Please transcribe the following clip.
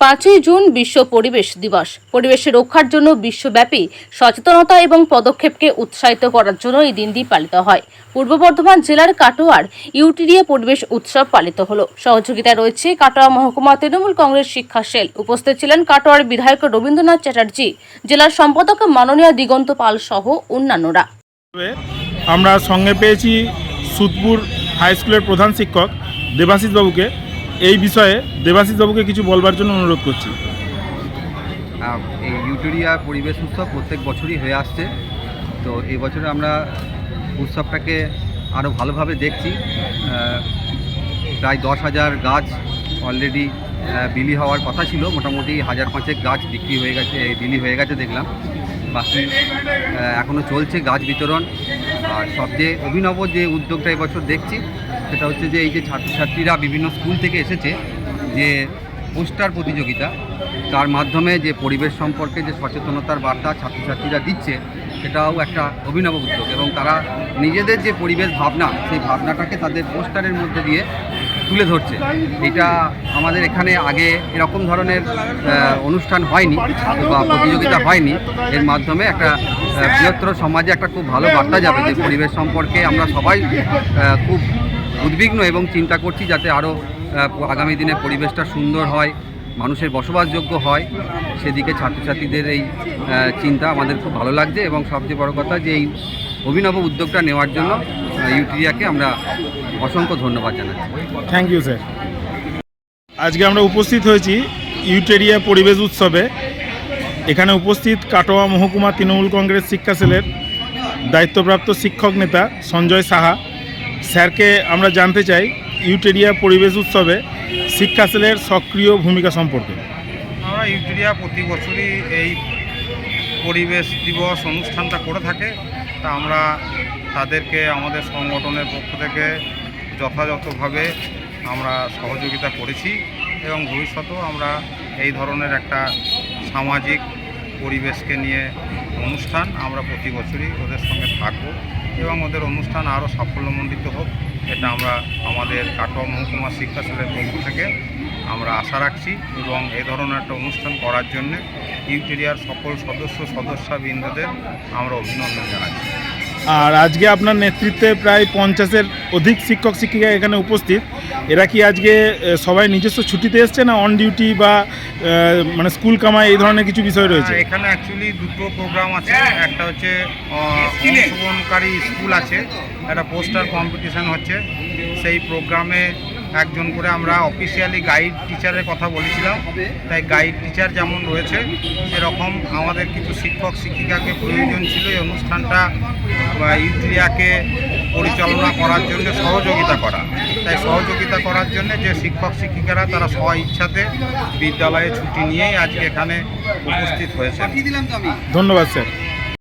পাঁচই জুন বিশ্ব পরিবেশ দিবস। পরিবেশের রক্ষার জন্য বিশ্বব্যাপী সচেতনতা এবং পদক্ষেপকে উৎসাহিত করার জন্য এই দিনটি পালিত হয়। পূর্ব বর্ধমান জেলার কাটোয়ার ইউটিরিয়া পরিবেশ উৎসব পালিত হলো। সহযোগিতায় রয়েছে কাটোয়া মহকুমা তৃণমূল কংগ্রেস শিক্ষা সেল। উপস্থিত ছিলেন কাটোয়ার বিধায়ক রবীন্দ্রনাথ চ্যাটার্জি, জেলার সম্পাদক মাননীয় দিগন্ত পাল সহ অন্যান্যরা। আমরা সঙ্গে পেয়েছি সুদপুর হাই স্কুলের প্রধান শিক্ষক দেবাশিস বাবুকে এই বিষয়ে দেবাশিস বাবুকে কিছু বলবার জন্য অনুরোধ করছি। এই ইউটোরিয়া পরিবেশ উৎসব প্রত্যেক বছরই হয়ে আসছে। তো এই বছরে আমরা উৎসবটাকে আরও ভালোভাবে দেখছি। প্রায় দশ হাজার গাছ অলরেডি বিলি হওয়ার কথা ছিল। মোটামুটি হাজার পাঁচেক গাছ বিক্রি হয়ে গেছে বিলি হয়ে গেছে দেখলাম। বাকি এখনও চলছে গাছ বিতরণ। আর সবচেয়ে অভিনব যে উদ্যোগটা এবছর দেখছি সেটা হচ্ছে যে এই যে ছাত্রছাত্রীরা বিভিন্ন স্কুল থেকে এসেছে যে পোস্টার প্রতিযোগিতা, তার মাধ্যমে যে পরিবেশ সম্পর্কে যে সচেতনতার বার্তা ছাত্রছাত্রীরা দিচ্ছে, সেটাও একটা অভিনব উদ্যোগ এবং তারা নিজেদের যে পরিবেশ ভাবনা, সেই ভাবনাটাকে তাদের পোস্টারের মধ্যে দিয়ে তুলে ধরছে। এটা আমাদের এখানে আগে এরকম ধরনের অনুষ্ঠান হয়নি বা প্রতিযোগিতা হয়নি। এর মাধ্যমে একটা বৃহত্তর সমাজে একটা খুব ভালো বার্তা যাবে যে পরিবেশ সম্পর্কে আমরা সবাই খুব উদ্বিগ্ন এবং চিন্তা করছি যাতে আরও আগামী দিনে পরিবেশটা সুন্দর হয়, মানুষের বসবাসযোগ্য হয়। সেদিকে ছাত্রছাত্রীদের এই চিন্তা আমাদের খুব ভালো লাগছে এবং সবচেয়ে বড় কথা যে এই অভিনব উদ্যোগটা নেওয়ার জন্য ইউটিরিয়াকে আমরা অসংখ্য ধন্যবাদ জানাচ্ছি। থ্যাংক ইউ স্যার আজকে আমরা উপস্থিত হয়েছি ইউটেরিয়া পরিবেশ উৎসবে। এখানে উপস্থিত কাটোয়া মহকুমা তৃণমূল কংগ্রেস শিক্ষা সেলের দায়িত্বপ্রাপ্ত শিক্ষক নেতা সঞ্জয় সাহা স্যারকে আমরা জানতে চাই, ইউটেরিয়া পরিবেশ উৎসবে শিক্ষা সেলের সক্রিয় ভূমিকা সম্পর্কে। আমরা ইউটেরিয়া প্রতি বছরই এই পরিবেশ দিবস অনুষ্ঠানটা করে থাকে। তা আমরা তাদেরকে, আমাদের সংগঠনের পক্ষ থেকে যথাযথভাবে আমরা সহযোগিতা করেছি এবং ভবিষ্যতেও আমরা এই ধরনের একটা সামাজিক পরিবেশকে নিয়ে অনুষ্ঠান আমরা প্রতি বছরই ওদের সঙ্গে থাকব এবং ওদের অনুষ্ঠান আরও সাফল্যমণ্ডিত হোক, এটা আমরা আমাদের কাটোয়া মহকুমা শিক্ষা সেলের পক্ষ থেকে আমরা আশা রাখছি এবং এ ধরনের একটা অনুষ্ঠান করার জন্যে ইউটেরিয়ার সকল সদস্য সদস্যবৃন্দদের আমরা অভিনন্দন জানাচ্ছি। আর আজকে আপনার নেতৃত্বে প্রায় পঞ্চাশের অধিক শিক্ষক, শিক্ষিকা এখানে উপস্থিত। এরা কি আজকে সবাই নিজস্ব ছুটিতে এসছে না অন ডিউটি বা মানে স্কুল কামাই এই ধরনের কিছু বিষয় রয়েছে? এখানে অ্যাকচুয়ালি দুটো প্রোগ্রাম আছে। একটা হচ্ছে অংশগ্রহণকারী স্কুল আছে। একটা পোস্টার কম্পিটিশান হচ্ছে। সেই প্রোগ্রামে একজন করে আমরা অফিসিয়ালি গাইড টিচারের কথা বলেছিলাম। তাই গাইড টিচার যেমন রয়েছে সেরকম আমাদের কিছু শিক্ষক শিক্ষিকাকে প্রয়োজন ছিল এই অনুষ্ঠানটা বা পরিচালনা করার জন্য সহযোগিতা করা। তাই সহযোগিতা করার জন্য যে শিক্ষক শিক্ষিকারা তারা স্ব ইচ্ছাতে বিদ্যালয়ে ছুটি নিয়েই আজকে এখানে উপস্থিত হয়েছে ধন্যবাদ স্যার।